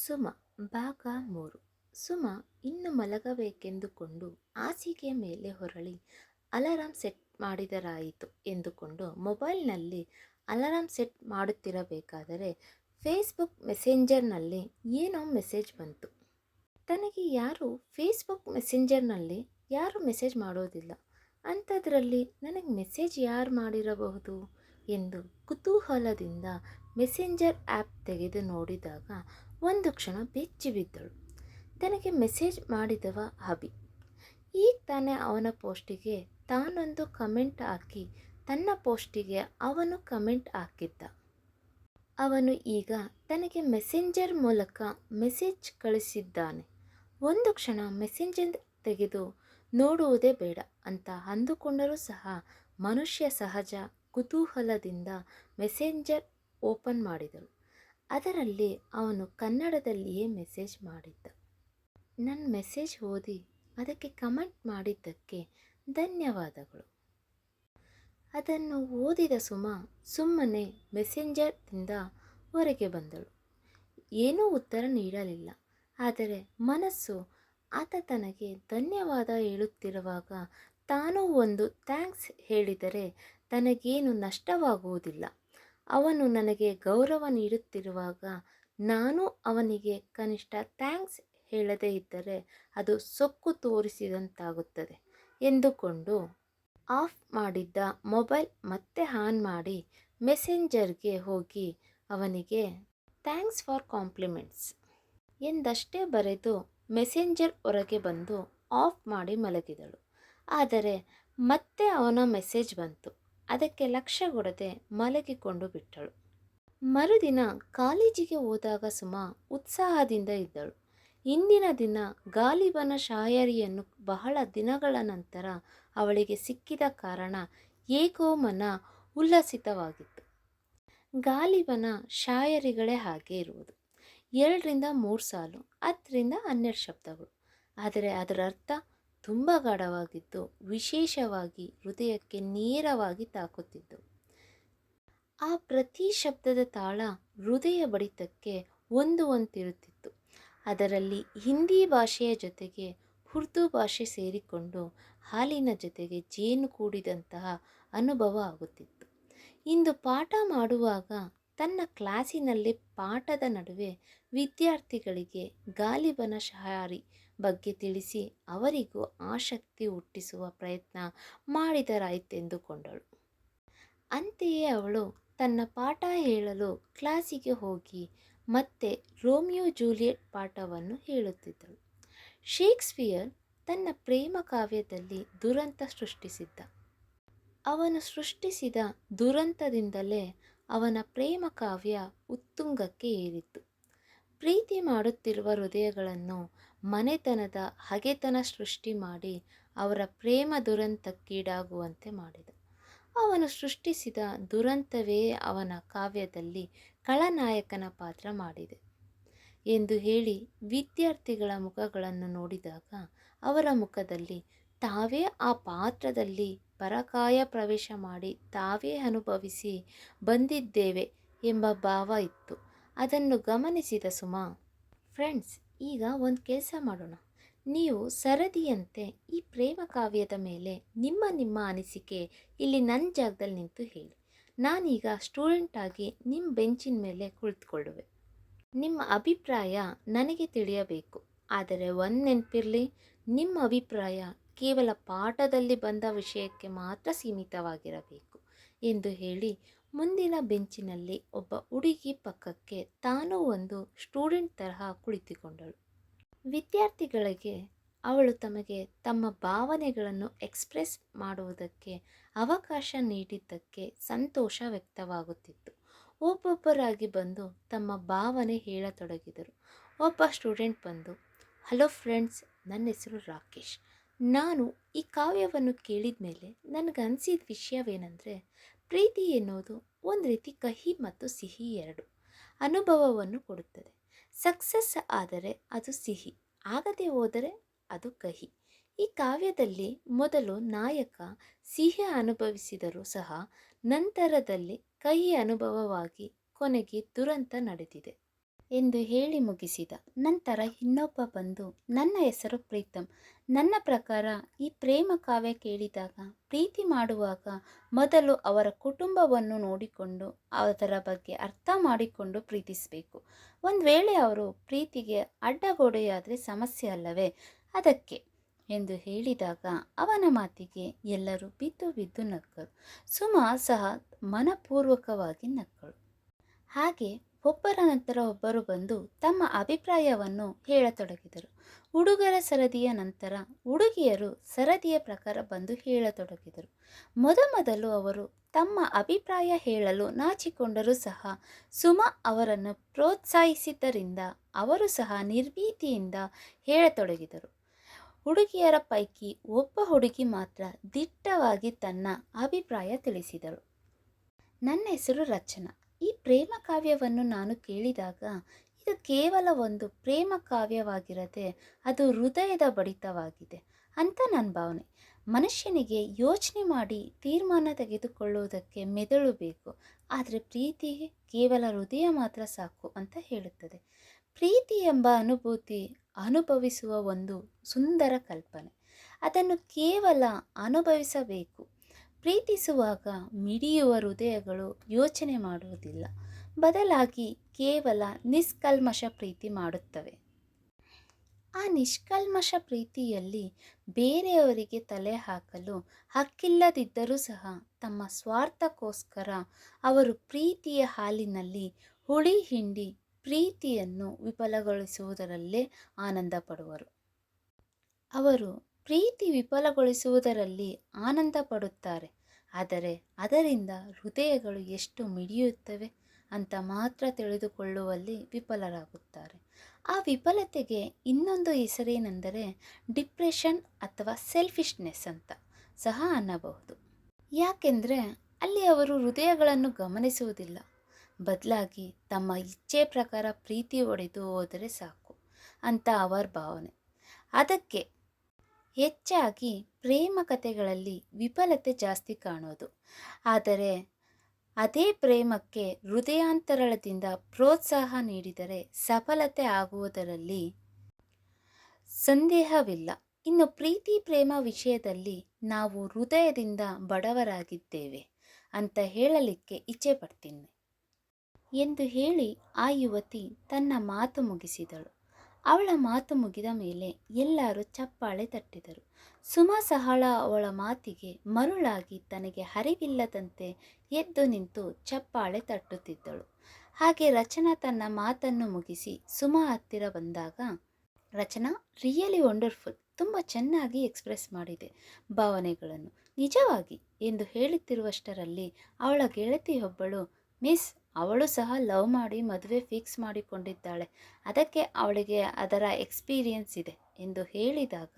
ಸುಮ, ಭಾಗ ಮೂರು. ಸುಮ, ಇನ್ನು ಮಲಗಬೇಕೆಂದುಕೊಂಡು ಹಾಸಿಗೆಯ ಮೇಲೆ ಹೊರಳಿ ಅಲಾರಾಂ ಸೆಟ್ ಮಾಡಿದರಾಯಿತು ಎಂದುಕೊಂಡು ಮೊಬೈಲ್ನಲ್ಲಿ ಅಲಾರಾಂ ಸೆಟ್ ಮಾಡುತ್ತಿರಬೇಕಾದರೆ ಫೇಸ್ಬುಕ್ ಮೆಸೆಂಜರ್ನಲ್ಲಿ ಏನೋ ಮೆಸೇಜ್ ಬಂತು. ತನಗೆ ಯಾರು ಫೇಸ್ಬುಕ್ ಮೆಸೆಂಜರ್ನಲ್ಲಿ ಯಾರು ಮೆಸೇಜ್ ಮಾಡೋದಿಲ್ಲ. ಅಂಥದ್ರಲ್ಲಿ ನನಗೆ ಮೆಸೇಜ್ ಯಾರು ಮಾಡಿರಬಹುದು? ಎಂದು ಕುತೂಹಲದಿಂದ ಮೆಸೆಂಜರ್ ಆ್ಯಪ್ ತೆಗೆದು ನೋಡಿದಾಗ ಒಂದು ಕ್ಷಣ ಬೆಚ್ಚಿ ಬಿದ್ದಳು. ತನಗೆ ಮೆಸೇಜ್ ಮಾಡಿದವ ಅಭಿ. ಈಗ ತಾನೇ ಅವನ ಪೋಸ್ಟಿಗೆ ತಾನೊಂದು ಕಮೆಂಟ್ ಹಾಕಿ ತನ್ನ ಪೋಸ್ಟಿಗೆ ಅವನು ಕಮೆಂಟ್ ಹಾಕಿದ್ದ. ಅವನು ಈಗ ತನಗೆ ಮೆಸೆಂಜರ್ ಮೂಲಕ ಮೆಸೇಜ್ ಕಳಿಸಿದ್ದಾನೆ. ಒಂದು ಕ್ಷಣ ಮೆಸೆಂಜರ್ ತೆಗೆದು ನೋಡುವುದೇ ಬೇಡ ಅಂತ ಅಂದುಕೊಂಡರೂ ಸಹ ಮನುಷ್ಯ ಸಹಜ ಕುತೂಹಲದಿಂದ ಮೆಸೆಂಜರ್ ಓಪನ್ ಮಾಡಿದಳು. ಅದರಲ್ಲಿ ಅವನು ಕನ್ನಡದಲ್ಲಿಯೇ ಮೆಸೇಜ್ ಮಾಡಿದ್ದ. ನನ್ನ ಮೆಸೇಜ್ ಓದಿ ಅದಕ್ಕೆ ಕಮೆಂಟ್ ಮಾಡಿದ್ದಕ್ಕೆ ಧನ್ಯವಾದಗಳು. ಅದನ್ನು ಓದಿದ ಸುಮ ಸುಮ್ಮನೆ ಮೆಸೆಂಜರ್ದಿಂದ ಹೊರಗೆ ಬಂದಳು. ಏನೂ ಉತ್ತರ ನೀಡಲಿಲ್ಲ. ಆದರೆ ಮನಸ್ಸು ಆತ ತನಗೆ ಧನ್ಯವಾದ ಹೇಳುತ್ತಿರುವಾಗ ತಾನೂ ಒಂದು ಥ್ಯಾಂಕ್ಸ್ ಹೇಳಿದರೆ ತನಗೇನು ನಷ್ಟವಾಗುವುದಿಲ್ಲ. ಅವನು ನನಗೆ ಗೌರವ ನೀಡುತ್ತಿರುವಾಗ ನಾನು ಅವನಿಗೆ ಕನಿಷ್ಠ ಥ್ಯಾಂಕ್ಸ್ ಹೇಳದೇ ಇದ್ದರೆ ಅದು ಸೊಕ್ಕು ತೋರಿಸಿದಂತಾಗುತ್ತದೆ ಎಂದುಕೊಂಡು ಆಫ್ ಮಾಡಿದ್ದ ಮೊಬೈಲ್ ಮತ್ತೆ ಆನ್ ಮಾಡಿ ಮೆಸೆಂಜರ್ಗೆ ಹೋಗಿ ಅವನಿಗೆ ಥ್ಯಾಂಕ್ಸ್ ಫಾರ್ ಕಾಂಪ್ಲಿಮೆಂಟ್ಸ್ ಎಂದಷ್ಟೇ ಬರೆದು ಮೆಸೆಂಜರ್ ಹೊರಗೆ ಬಂದು ಆಫ್ ಮಾಡಿ ಮಲಗಿದಳು. ಆದರೆ ಮತ್ತೆ ಅವನ ಮೆಸೇಜ್ ಬಂತು. ಅದಕ್ಕೆ ಲಕ್ಷ್ಯ ಕೊಡದೆ ಮಲಗಿಕೊಂಡು ಬಿಟ್ಟಳು. ಮರುದಿನ ಕಾಲೇಜಿಗೆ ಹೋದಾಗ ಸುಮ ಉತ್ಸಾಹದಿಂದ ಇದ್ದಳು. ಇಂದಿನ ದಿನ ಗಾಲಿಬನ ಶಾಯರಿಯನ್ನು ಬಹಳ ದಿನಗಳ ನಂತರ ಅವಳಿಗೆ ಸಿಕ್ಕಿದ ಕಾರಣ ಏಕೋ ಮನ ಉಲ್ಲಸಿತವಾಗಿತ್ತು. ಗಾಲಿಬನ ಶಾಯರಿಗಳೇ ಹಾಗೆ ಇರುವುದು. ಎರಡರಿಂದ ಮೂರು ಸಾಲು, ಹತ್ತರಿಂದ ಹನ್ನೆರಡು ಶಬ್ದಗಳು. ಆದರೆ ಅದರ ಅರ್ಥ ತುಂಬ ಗಾಢವಾಗಿದ್ದು ವಿಶೇಷವಾಗಿ ಹೃದಯಕ್ಕೆ ನೇರವಾಗಿ ತಾಕುತ್ತಿದ್ದವು ಆ ಪ್ರತಿ ಶಬ್ದದ ತಾಳ ಹೃದಯ ಬಡಿತಕ್ಕೆ ಹೊಂದುವಂತಿರುತ್ತಿತ್ತು. ಅದರಲ್ಲಿ ಹಿಂದಿ ಭಾಷೆಯ ಜೊತೆಗೆ ಉರ್ದು ಭಾಷೆ ಸೇರಿಕೊಂಡು ಹಾಲಿನ ಜೊತೆಗೆ ಜೇನು ಕೂಡಿದಂತಹ ಅನುಭವ ಆಗುತ್ತಿತ್ತು. ಇಂದು ಪಾಠ ಮಾಡುವಾಗ ತನ್ನ ಕ್ಲಾಸಿನಲ್ಲಿ ಪಾಠದ ನಡುವೆ ವಿದ್ಯಾರ್ಥಿಗಳಿಗೆ ಗಾಲಿಬನ ಶಾರಿ ಬಗ್ಗೆ ತಿಳಿಸಿ ಅವರಿಗೂ ಆಸಕ್ತಿ ಹುಟ್ಟಿಸುವ ಪ್ರಯತ್ನ ಮಾಡಿದರಾಯಿತೆಂದುಕೊಂಡಳು. ಅಂತೆಯೇ ಅವಳು ತನ್ನ ಪಾಠ ಹೇಳಲು ಕ್ಲಾಸಿಗೆ ಹೋಗಿ ಮತ್ತೆ ರೋಮಿಯೋ ಜೂಲಿಯಟ್ ಪಾಠವನ್ನು ಹೇಳುತ್ತಿದ್ದಳು. ಶೇಕ್ಸ್ಪಿಯರ್ ತನ್ನ ಪ್ರೇಮ ಕಾವ್ಯದಲ್ಲಿ ದುರಂತ ಸೃಷ್ಟಿಸಿದ್ದ. ಅವನು ಸೃಷ್ಟಿಸಿದ ದುರಂತದಿಂದಲೇ ಅವನ ಪ್ರೇಮ ಕಾವ್ಯ ಉತ್ತುಂಗಕ್ಕೆ ಏರಿತ್ತು. ಪ್ರೀತಿ ಮಾಡುತ್ತಿರುವ ಹೃದಯಗಳನ್ನು ಮನೆತನದ ಹಗೆತನ ಸೃಷ್ಟಿ ಮಾಡಿ ಅವರ ಪ್ರೇಮ ದುರಂತಕ್ಕೀಡಾಗುವಂತೆ ಮಾಡಿದ. ಅವನು ಸೃಷ್ಟಿಸಿದ ದುರಂತವೇ ಅವನ ಕಾವ್ಯದಲ್ಲಿ ಖಳನಾಯಕನ ಪಾತ್ರ ಮಾಡಿದೆ. ಎಂದು ಹೇಳಿ ವಿದ್ಯಾರ್ಥಿಗಳ ಮುಖಗಳನ್ನು ನೋಡಿದಾಗ ಅವರ ಮುಖದಲ್ಲಿ ತಾವೇ ಆ ಪಾತ್ರದಲ್ಲಿ ಪರಕಾಯ ಪ್ರವೇಶ ಮಾಡಿ ತಾವೇ ಅನುಭವಿಸಿ ಬಂದಿದ್ದೇವೆ ಎಂಬ ಭಾವ ಇತ್ತು. ಅದನ್ನು ಗಮನಿಸಿದ ಸುಮಾ, ಫ್ರೆಂಡ್ಸ್ ಈಗ ಒಂದು ಕೆಲಸ ಮಾಡೋಣ. ನೀವು ಸರದಿಯಂತೆ ಈ ಪ್ರೇಮ ಕಾವ್ಯದ ಮೇಲೆ ನಿಮ್ಮ ನಿಮ್ಮ ಅನಿಸಿಕೆ ಇಲ್ಲಿ ನನ್ನ ಜಾಗದಲ್ಲಿ ನಿಂತು ಹೇಳಿ. ನಾನೀಗ ಸ್ಟೂಡೆಂಟಾಗಿ ನಿಮ್ಮ ಬೆಂಚಿನ ಮೇಲೆ ಕುಳಿತುಕೊಳ್ಳುವೆ. ನಿಮ್ಮ ಅಭಿಪ್ರಾಯ ನನಗೆ ತಿಳಿಯಬೇಕು. ಆದರೆ ಒಂದು ನೆನಪಿರಲಿ ನಿಮ್ಮ ಅಭಿಪ್ರಾಯ ಕೇವಲ ಪಾಠದಲ್ಲಿ ಬಂದ ವಿಷಯಕ್ಕೆ ಮಾತ್ರ ಸೀಮಿತವಾಗಿರಬೇಕು ಎಂದು ಹೇಳಿ ಮುಂದಿನ ಬೆಂಚಿನಲ್ಲಿ ಒಬ್ಬ ಹುಡುಗಿ ಪಕ್ಕಕ್ಕೆ ತಾನೂ ಒಂದು ಸ್ಟೂಡೆಂಟ್ ತರಹ ಕುಳಿತುಕೊಂಡಳು. ವಿದ್ಯಾರ್ಥಿಗಳಿಗೆ ಅವಳು ತಮಗೆ ತಮ್ಮ ಭಾವನೆಗಳನ್ನು ಎಕ್ಸ್ಪ್ರೆಸ್ ಮಾಡುವುದಕ್ಕೆ ಅವಕಾಶ ನೀಡಿದ್ದಕ್ಕೆ ಸಂತೋಷ ವ್ಯಕ್ತವಾಗುತ್ತಿತ್ತು. ಒಬ್ಬೊಬ್ಬರಾಗಿ ಬಂದು ತಮ್ಮ ಭಾವನೆ ಹೇಳತೊಡಗಿದರು. ಒಬ್ಬ ಸ್ಟೂಡೆಂಟ್ ಬಂದು, ಹಲೋ ಫ್ರೆಂಡ್ಸ್, ನನ್ನ ಹೆಸರು ರಾಕೇಶ್. ನಾನು ಈ ಕಾವ್ಯವನ್ನು ಕೇಳಿದ ಮೇಲೆ ನನಗನ್ಸಿದ ವಿಷಯವೇನೆಂದರೆ ಪ್ರೀತಿ ಎನ್ನುವುದು ಒಂದು ರೀತಿ ಕಹಿ ಮತ್ತು ಸಿಹಿ ಎರಡು. ಅನುಭವವನ್ನು ಕೊಡುತ್ತದೆ. ಸಕ್ಸಸ್ ಆದರೆ ಅದು ಸಿಹಿ, ಆಗದೆ ಹೋದರೆ ಅದು ಕಹಿ. ಈ ಕಾವ್ಯದಲ್ಲಿ ಮೊದಲು ನಾಯಕ ಸಿಹಿ ಅನುಭವಿಸಿದರೂ ಸಹ ನಂತರದಲ್ಲಿ ಕಹಿ ಅನುಭವವಾಗಿ ಕೊನೆಗೆ ದುರಂತ ನಡೆದಿದೆ. ಎಂದು ಹೇಳಿ ಮುಗಿಸಿದ. ನಂತರ ಇನ್ನೊಬ್ಬ ಬಂದು, ನನ್ನ ಹೆಸರು ಪ್ರೀತಮ್ ನನ್ನ ಪ್ರಕಾರ ಈ ಪ್ರೇಮ ಕಾವ್ಯ ಕೇಳಿದಾಗ ಪ್ರೀತಿ ಮಾಡುವಾಗ ಮೊದಲು ಅವರ ಕುಟುಂಬವನ್ನು ನೋಡಿಕೊಂಡು ಅದರ ಬಗ್ಗೆ ಅರ್ಥ ಮಾಡಿಕೊಂಡು ಪ್ರೀತಿಸಬೇಕು. ಒಂದು ವೇಳೆ ಅವರು ಪ್ರೀತಿಗೆ ಅಡ್ಡಗೋಡೆಯಾದರೆ ಸಮಸ್ಯೆ ಅಲ್ಲವೇ? ಅದಕ್ಕೆ, ಎಂದು ಹೇಳಿದಾಗ ಅವನ ಮಾತಿಗೆ ಎಲ್ಲರೂ ಬಿದ್ದು ಬಿದ್ದು ನಕ್ಕರು. ಸುಮಾ ಸಹ ಮನಪೂರ್ವಕವಾಗಿ ನಕ್ಕಳು. ಹಾಗೆ ಒಬ್ಬರ ನಂತರ ಒಬ್ಬರು ಬಂದು ತಮ್ಮ ಅಭಿಪ್ರಾಯವನ್ನು ಹೇಳತೊಡಗಿದರು. ಹುಡುಗರ ಸರದಿಯ ನಂತರ ಹುಡುಗಿಯರು ಸರದಿಯ ಪ್ರಕಾರ ಬಂದು ಹೇಳತೊಡಗಿದರು. ಮೊದಮೊದಲು ಅವರು ತಮ್ಮ ಅಭಿಪ್ರಾಯ ಹೇಳಲು ನಾಚಿಕೊಂಡರೂ ಸಹ ಸುಮ ಅವರನ್ನು ಪ್ರೋತ್ಸಾಹಿಸಿದ್ದರಿಂದ ಅವರು ಸಹ ನಿರ್ಭೀತಿಯಿಂದ ಹೇಳತೊಡಗಿದರು. ಹುಡುಗಿಯರ ಪೈಕಿ ಒಬ್ಬ ಹುಡುಗಿ ಮಾತ್ರ ದಿಟ್ಟವಾಗಿ ತನ್ನ ಅಭಿಪ್ರಾಯ ತಿಳಿಸಿದರು. ನನ್ನ ಹೆಸರು ರಚನಾ. ಈ ಪ್ರೇಮ ಕಾವ್ಯವನ್ನು ನಾನು ಕೇಳಿದಾಗ ಇದು ಕೇವಲ ಒಂದು ಪ್ರೇಮ ಕಾವ್ಯವಾಗಿರದೆ ಅದು ಹೃದಯದ ಬಡಿತವಾಗಿದೆ ಅಂತ ನನ್ನ ಭಾವನೆ. ಮನುಷ್ಯನಿಗೆ ಯೋಚನೆ ಮಾಡಿ ತೀರ್ಮಾನ ತೆಗೆದುಕೊಳ್ಳುವುದಕ್ಕೆ ಮೆದುಳು ಬೇಕು, ಆದರೆ ಪ್ರೀತಿ ಕೇವಲ ಹೃದಯ ಮಾತ್ರ ಸಾಕು ಅಂತ ಹೇಳುತ್ತದೆ. ಪ್ರೀತಿ ಎಂಬ ಅನುಭೂತಿ ಅನುಭವಿಸುವ ಒಂದು ಸುಂದರ ಕಲ್ಪನೆ. ಅದನ್ನು ಕೇವಲ ಅನುಭವಿಸಬೇಕು. ಪ್ರೀತಿಸುವಾಗ ಮಿಡಿಯುವ ಹೃದಯಗಳು ಯೋಚನೆ ಮಾಡುವುದಿಲ್ಲ. ಬದಲಾಗಿ ಕೇವಲ ನಿಷ್ಕಲ್ಮಶ ಪ್ರೀತಿ ಮಾಡುತ್ತವೆ. ಆ ನಿಷ್ಕಲ್ಮಶ ಪ್ರೀತಿಯಲ್ಲಿ ಬೇರೆಯವರಿಗೆ ತಲೆ ಹಾಕಲು ಹಕ್ಕಿಲ್ಲದಿದ್ದರೂ ಸಹ ತಮ್ಮ ಸ್ವಾರ್ಥಕ್ಕೋಸ್ಕರ ಅವರು ಪ್ರೀತಿಯ ಹಾಲಿನಲ್ಲಿ ಹುಳಿ ಹಿಂಡಿ ಪ್ರೀತಿಯನ್ನು ವಿಫಲಗೊಳಿಸುವುದರಲ್ಲೇ ಆನಂದ ಪಡುವರು ಅವರು ಪ್ರೀತಿ ವಿಫಲಗೊಳಿಸುವುದರಲ್ಲಿ ಆನಂದ ಪಡುತ್ತಾರೆ. ಆದರೆ ಅದರಿಂದ ಹೃದಯಗಳು ಎಷ್ಟು ಮಿಡಿಯುತ್ತವೆ ಅಂತ ಮಾತ್ರ ತಿಳಿದುಕೊಳ್ಳುವಲ್ಲಿ ವಿಫಲರಾಗುತ್ತಾರೆ. ಆ ವಿಫಲತೆಗೆ ಇನ್ನೊಂದು ಹೆಸರೇನೆಂದರೆ ಡಿಪ್ರೆಷನ್ ಅಥವಾ ಸೆಲ್ಫಿಶ್ನೆಸ್ ಅಂತ ಸಹ ಅನ್ನಬಹುದು. ಯಾಕೆಂದರೆ ಅಲ್ಲಿ ಅವರು ಹೃದಯಗಳನ್ನು ಗಮನಿಸುವುದಿಲ್ಲ. ಬದಲಾಗಿ ತಮ್ಮ ಇಚ್ಛೆ ಪ್ರಕಾರ ಪ್ರೀತಿ ಒಡೆದು ಹೋದರೆ ಸಾಕು ಅಂತ ಅವರ ಭಾವನೆ. ಅದಕ್ಕೆ ಹೆಚ್ಚಾಗಿ ಪ್ರೇಮ ಕಥೆಗಳಲ್ಲಿ ವಿಫಲತೆ ಜಾಸ್ತಿ ಕಾಣೋದು. ಆದರೆ ಅದೇ ಪ್ರೇಮಕ್ಕೆ ಹೃದಯಾಂತರಳದಿಂದ ಪ್ರೋತ್ಸಾಹ ನೀಡಿದರೆ ಸಫಲತೆ ಆಗುವುದರಲ್ಲಿ ಸಂದೇಹವಿಲ್ಲ. ಇನ್ನು ಪ್ರೀತಿ ಪ್ರೇಮ ವಿಷಯದಲ್ಲಿ ನಾವು ಹೃದಯದಿಂದ ಬಡವರಾಗಿದ್ದೇವೆ ಅಂತ ಹೇಳಲಿಕ್ಕೆ ಇಚ್ಛೆ ಪಡ್ತೀನಿ ಎಂದು ಹೇಳಿ ಆ ಯುವತಿ ತನ್ನ ಮಾತು ಮುಗಿಸಿದಳು. ಅವಳ ಮಾತು ಮುಗಿದ ಮೇಲೆ ಎಲ್ಲರೂ ಚಪ್ಪಾಳೆ ತಟ್ಟಿದರು. ಸುಮ ಸಹಳ ಅವಳ ಮಾತಿಗೆ ಮರುಳಾಗಿ ತನಗೆ ಹರಿವಿಲ್ಲದಂತೆ ಎದ್ದು ನಿಂತು ಚಪ್ಪಾಳೆ ತಟ್ಟುತ್ತಿದ್ದಳು. ಹಾಗೆ ರಚನಾ ತನ್ನ ಮಾತನ್ನು ಮುಗಿಸಿ ಸುಮ ಹತ್ತಿರ ಬಂದಾಗ, ರಚನಾ, ರಿಯಲಿ ವಂಡರ್ಫುಲ್. ತುಂಬ ಚೆನ್ನಾಗಿ ಎಕ್ಸ್ಪ್ರೆಸ್ ಮಾಡಿದೆ ಭಾವನೆಗಳನ್ನು. ನಿಜವಾಗಿ, ಎಂದು ಹೇಳುತ್ತಿರುವಷ್ಟರಲ್ಲಿ ಅವಳ ಗೆಳತಿಯೊಬ್ಬಳು, ಮಿಸ್ ಅವಳು ಸಹ ಲವ್ ಮಾಡಿ, ಮದುವೆ ಫಿಕ್ಸ್ ಮಾಡಿಕೊಂಡಿದ್ದಾಳೆ. ಅದಕ್ಕೆ ಅವಳಿಗೆ ಅದರ ಎಕ್ಸ್ಪೀರಿಯನ್ಸ್ ಇದೆ ಎಂದು ಹೇಳಿದಾಗ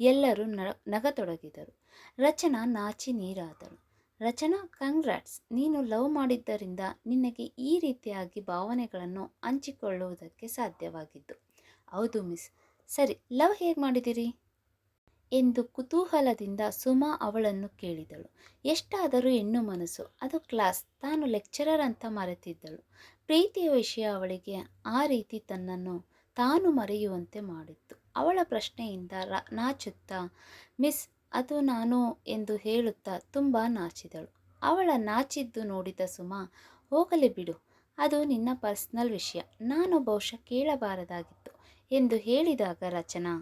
ಎಲ್ಲರೂ ನಗತೊಡಗಿದರು. ರಚನಾ ನಾಚಿ ನೀರಾದಳು. ರಚನಾ, ಕಂಗ್ರಾಟ್ಸ್! ನೀನು ಲವ್ ಮಾಡಿದ್ದರಿಂದ ನಿನಗೆ ಈ ರೀತಿಯಾಗಿ ಭಾವನೆಗಳನ್ನು ಹಂಚಿಕೊಳ್ಳುವುದಕ್ಕೆ ಸಾಧ್ಯವಾಗಿದ್ದು. ಹೌದು ಮಿಸ್. ಸರಿ, ಲವ್ ಹೇಗೆ ಮಾಡಿದಿರಿ ಎಂದು ಕುತೂಹಲದಿಂದ ಸುಮಾ ಅವಳನ್ನು ಕೇಳಿದಳು. ಎಷ್ಟಾದರೂ ಹೆಣ್ಣು ಮನಸ್ಸು, ಅದು ಕ್ಲಾಸ್, ತಾನು ಲೆಕ್ಚರರ್ ಅಂತ ಮರೆತಿದ್ದಳು. ಪ್ರೀತಿಯ ವಿಷಯ ಅವಳಿಗೆ ಆ ರೀತಿ ತನ್ನನ್ನು ತಾನು ಮರೆಯುವಂತೆ ಮಾಡಿತ್ತು. ಅವಳ ಪ್ರಶ್ನೆಯಿಂದ ರ, ನಾಚುತ್ತಾ, ಮಿಸ್, ಅದು ನಾನು ಎಂದು ಹೇಳುತ್ತಾ ತುಂಬ ನಾಚಿದಳು. ಅವಳ ನಾಚಿದ್ದು ನೋಡಿದ ಸುಮಾ, ಹೋಗಲಿ ಬಿಡು, ಅದು ನಿನ್ನ ಪರ್ಸ್ನಲ್ ವಿಷಯ, ನಾನು ಬಹುಶಃ ಕೇಳಬಾರದಾಗಿತ್ತು ಎಂದು ಹೇಳಿದಾಗ ರಚನಾ,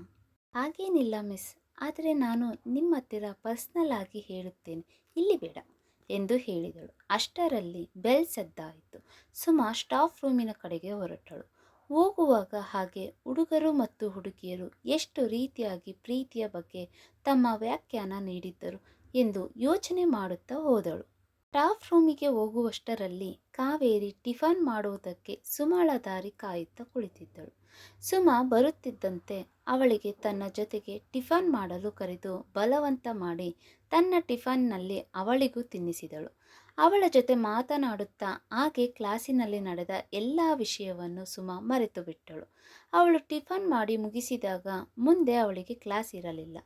ಹಾಗೇನಿಲ್ಲ ಮಿಸ್ ಆದರೆ ನಾನು ನಿಮ್ಮ ಹತ್ತಿರ ಪರ್ಸ್ನಲ್ ಆಗಿ ಹೇಳುತ್ತೇನೆ. ಇಲ್ಲಿ ಬೇಡ ಎಂದು ಹೇಳಿದಳು. ಅಷ್ಟರಲ್ಲಿ ಬೆಲ್ ಸದ್ದಾಯಿತು. ಸುಮಾ ಸ್ಟಾಫ್ ರೂಮಿನ ಕಡೆಗೆ ಹೊರಟಳು. ಹೋಗುವಾಗ ಹಾಗೆ ಹುಡುಗರು ಮತ್ತು ಹುಡುಗಿಯರು ಎಷ್ಟು ರೀತಿಯಾಗಿ ಪ್ರೀತಿಯ ಬಗ್ಗೆ ತಮ್ಮ ವ್ಯಾಖ್ಯಾನ ನೀಡಿದ್ದರು ಎಂದು ಯೋಚನೆ ಮಾಡುತ್ತಾ ಹೋದಳು. ಸ್ಟಾಫ್ ರೂಮಿಗೆ ಹೋಗುವಷ್ಟರಲ್ಲಿ ಕಾವೇರಿ ಟಿಫನ್ ಮಾಡುವುದಕ್ಕೆ ಸುಮಳ ದಾರಿ ಕಾಯುತ್ತಾ ಕುಳಿತಿದ್ದಳು. ಸುಮ ಬರುತ್ತಿದ್ದಂತೆ ಅವಳಿಗೆ ತನ್ನ ಜೊತೆಗೆ ಟಿಫನ್ ಮಾಡಲು ಕರೆದು ಬಲವಂತ ಮಾಡಿ ತನ್ನ ಟಿಫನ್ನಲ್ಲಿ ಅವಳಿಗೂ ತಿನ್ನಿಸಿದಳು. ಅವಳ ಜೊತೆ ಮಾತನಾಡುತ್ತಾ ಆಕೆ ಕ್ಲಾಸಿನಲ್ಲಿ ನಡೆದ ಎಲ್ಲ ವಿಷಯವನ್ನು ಸುಮ ಮರೆತು ಬಿಟ್ಟಳು ಅವಳು ಟಿಫನ್ ಮಾಡಿ ಮುಗಿಸಿದಾಗ ಮುಂದೆ ಅವಳಿಗೆ ಕ್ಲಾಸ್ ಇರಲಿಲ್ಲ.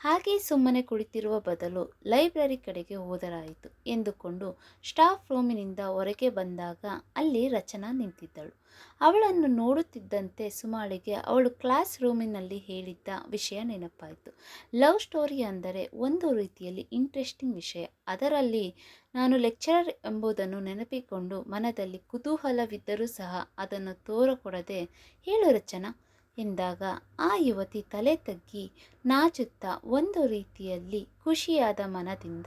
ಹಾಗೆ ಸುಮ್ಮನೆ ಕುಳಿತಿರುವ ಬದಲು ಲೈಬ್ರರಿ ಕಡೆಗೆ ಹೋದರಾಯಿತು ಎಂದುಕೊಂಡು ಸ್ಟಾಫ್ ರೂಮಿನಿಂದ ಹೊರಗೆ ಬಂದಾಗ ಅಲ್ಲಿ ರಚನಾ ನಿಂತಿದ್ದಳು. ಅವಳನ್ನು ನೋಡುತ್ತಿದ್ದಂತೆ ಸುಮಾಳಿಗೆ ಅವಳು ಕ್ಲಾಸ್ ರೂಮಿನಲ್ಲಿ ಹೇಳಿದ್ದ ವಿಷಯ ನೆನಪಾಯಿತು. ಲವ್ ಸ್ಟೋರಿ ಅಂದರೆ ಒಂದು ರೀತಿಯಲ್ಲಿ ಇಂಟ್ರೆಸ್ಟಿಂಗ್ ವಿಷಯ. ಅದರಲ್ಲಿ ನಾನು ಲೆಕ್ಚರರ್ ಎಂಬುದನ್ನು ನೆನಪಿಕೊಂಡು ಮನದಲ್ಲಿ ಕುತೂಹಲವಿದ್ದರೂ ಸಹ ಅದನ್ನು ತೋರಕೊಡದೆ ಹೇಳು ರಚನಾ. ಎಂದಾಗ ಆ ಯುವತಿ ತಲೆ ತಗ್ಗಿ ನಾಚುತ್ತಾ ಒಂದು ರೀತಿಯಲ್ಲಿ ಖುಷಿಯಾದ ಮನದಿಂದ,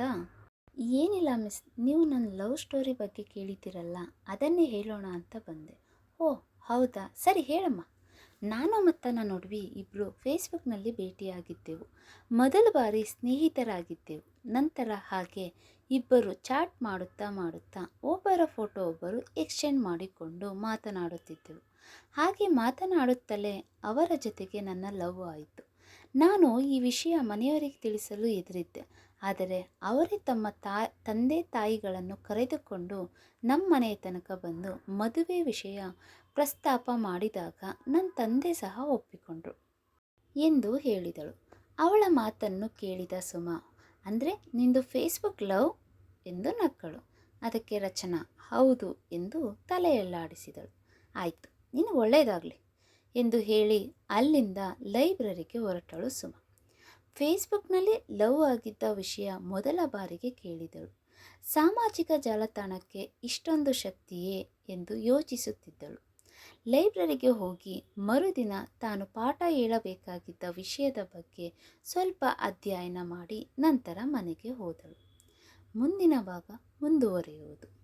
ಏನಿಲ್ಲ ಮಿಸ್, ನೀವು ನನ್ನ ಲವ್ ಸ್ಟೋರಿ ಬಗ್ಗೆ ಕೇಳಿದ್ದೀರಲ್ಲ, ಅದನ್ನೇ ಹೇಳೋಣ ಅಂತ ಬಂದೆ. ಓ, ಹೌದಾ? ಸರಿ ಹೇಳಮ್ಮ. ನಾನು ಮತ್ತು ನನ್ನ ಹುಡುಗಿ ಇಬ್ಬರು ಫೇಸ್ಬುಕ್ನಲ್ಲಿ ಭೇಟಿಯಾಗಿದ್ದೆವು. ಮೊದಲ ಬಾರಿ ಸ್ನೇಹಿತರಾಗಿದ್ದೆವು. ನಂತರ ಹಾಗೆ ಇಬ್ಬರು ಚಾಟ್ ಮಾಡುತ್ತಾ ಮಾಡುತ್ತಾ ಒಬ್ಬರ ಫೋಟೋ ಒಬ್ಬರು ಎಕ್ಸ್ಚೇಂಜ್ ಮಾಡಿಕೊಂಡು ಮಾತನಾಡುತ್ತಿದ್ದೆವು. ಹಾಗೆ ಮಾತನಾಡುತ್ತಲೇ ಅವರ ಜೊತೆಗೆ ನನ್ನ ಲವ್ ಆಯಿತು. ನಾನು ಈ ವಿಷಯ ಮನೆಯವರಿಗೆ ತಿಳಿಸಲು ಎದುರಿದ್ದೆ ಆದರೆ ಅವರೇ ತಮ್ಮ ತಾ, ತಂದೆ ತಾಯಿಗಳನ್ನು ಕರೆದುಕೊಂಡು ನಮ್ಮ ಮನೆಯ ತನಕ ಬಂದು ಮದುವೆ ವಿಷಯ ಪ್ರಸ್ತಾಪ ಮಾಡಿದಾಗ ನನ್ನ ತಂದೆ ಸಹ ಒಪ್ಪಿಕೊಂಡರು ಎಂದು ಹೇಳಿದಳು. ಅವಳ ಮಾತನ್ನು ಕೇಳಿದ ಸುಮಾ, ಅಂದರೆ ನಿಂದು ಫೇಸ್ಬುಕ್ ಲವ್? ಎಂದು ನಕ್ಕಳು. ಅದಕ್ಕೆ ರಚನಾ, ಹೌದು ಎಂದು ತಲೆಯಲ್ಲಾಡಿಸಿದಳು. ಆಯಿತು. ನೀನು ಒಳ್ಳೆಯದಾಗಲಿ ಎಂದು ಹೇಳಿ ಅಲ್ಲಿಂದ ಲೈಬ್ರರಿಗೆ ಹೊರಟಳು ಸುಮ. ಫೇಸ್ಬುಕ್ನಲ್ಲಿ ಲವ್ ಆಗಿದ್ದ ವಿಷಯ ಮೊದಲ ಬಾರಿಗೆ ಕೇಳಿದಳು. ಸಾಮಾಜಿಕ ಜಾಲತಾಣಕ್ಕೆ ಇಷ್ಟೊಂದು ಶಕ್ತಿಯೇ ಎಂದು ಯೋಚಿಸುತ್ತಿದ್ದಳು. ಲೈಬ್ರರಿಗೆ ಹೋಗಿ ಮರುದಿನ ತಾನು ಪಾಠ ಹೇಳಬೇಕಾಗಿದ್ದ ವಿಷಯದ ಬಗ್ಗೆ ಸ್ವಲ್ಪ ಅಧ್ಯಯನ ಮಾಡಿ ನಂತರ ಮನೆಗೆ ಹೋದಳು. ಮುಂದಿನ ಭಾಗ ಮುಂದುವರಿಯುವುದು.